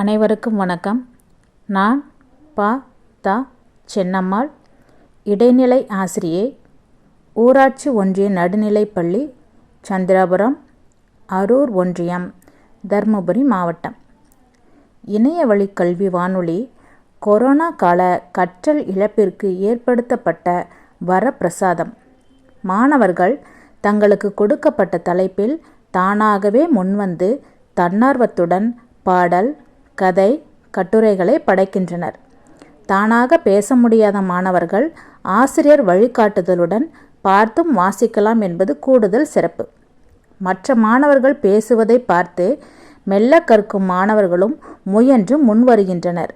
அனைவருக்கும் வணக்கம். நான் ப. த. சென்னம்மாள் இடைநிலை ஆசிரியை ஊராட்சி ஒன்றிய நடுநிலைப்பள்ளி சந்திராபுரம் அரூர் ஒன்றியம் தருமபுரி மாவட்டம். இணைய வழி கல்வி வானொலி கொரோனா கால கற்றல் இழப்பிற்கு ஏற்படுத்தப்பட்ட வரப்பிரசாதம். மாணவர்கள் தங்களுக்கு கொடுக்கப்பட்ட தலைப்பில் தானாகவே முன்வந்து தன்னார்வத்துடன் பாடல் கதை கட்டுரைகளை படைக்கின்றனர். தானாக பேச முடியாத மாணவர்கள் ஆசிரியர் வழிகாட்டுதலுடன் பார்த்தும் வாசிக்கலாம் என்பது கூடுதல் சிறப்பு. மற்ற மாணவர்கள் பேசுவதை பார்த்து மெல்ல கற்கும் மாணவர்களும் முயன்று முன்வருகின்றனர்.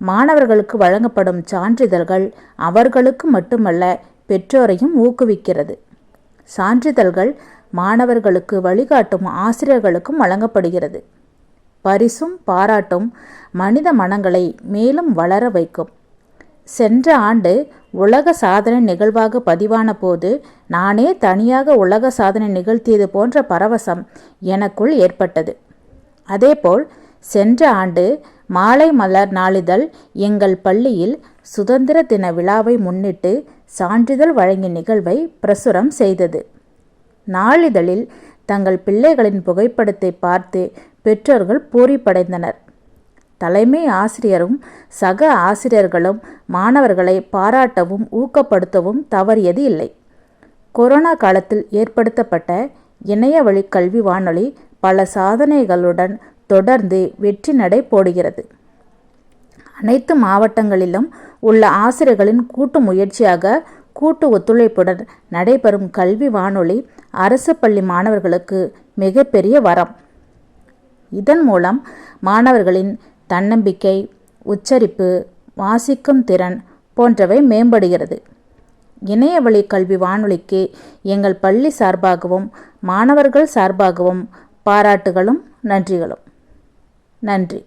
மாணவர்களுக்கு வழங்கப்படும் சான்றிதழ்கள் அவர்களுக்கு மட்டுமல்ல பெற்றோரையும் ஊக்குவிக்கிறது. சான்றிதழ்கள் மாணவர்களுக்கு வழிகாட்டும் ஆசிரியர்களுக்கும் வழங்கப்படுகிறது. பரிசும் பாராட்டும் மனித மனங்களை மேலும் வளர வைக்கும். சென்ற ஆண்டு உலக சாதனை நிகழ்வாக பதிவான போது நானே தனியாக உலக சாதனை நிகழ்த்தியது போன்ற பரவசம் எனக்குள் ஏற்பட்டது. அதேபோல் சென்ற ஆண்டு மாலை மலர் நாளிதழ் எங்கள் பள்ளியில் சுதந்திர தின விழாவை முன்னிட்டு சான்றிதழ் வழங்கிய நிகழ்வை பிரசுரம் செய்தது. நாளிதழில் தங்கள் பிள்ளைகளின் புகைப்படத்தை பார்த்து பெற்றோர்கள் பூரிப்படைந்தனர். தலைமை ஆசிரியரும் சக ஆசிரியர்களும் மாணவர்களை பாராட்டவும் ஊக்கப்படுத்தவும் தவறியது இல்லை. கொரோனா காலத்தில் ஏற்படுத்தப்பட்ட இணைய வழி கல்வி வானொலி பல சாதனைகளுடன் தொடர்ந்து வெற்றி நடை போடுகிறது. அனைத்து மாவட்டங்களிலும் உள்ள ஆசிரியர்களின் கூட்டு முயற்சியாக கூட்டு ஒத்துழைப்புடன் நடைபெறும் கல்வி வானொலி அரசு பள்ளி மாணவர்களுக்கு மிகப்பெரிய வரம். இதன் மூலம் மாணவர்களின் தன்னம்பிக்கை உச்சரிப்பு வாசிக்கும் திறன் போன்றவை மேம்படுகிறது. இணையவழி கல்வி வானொலிக்கு எங்கள் பள்ளி சார்பாகவும் மாணவர்கள் சார்பாகவும் பாராட்டுகளும் நன்றிகளும். நன்றி.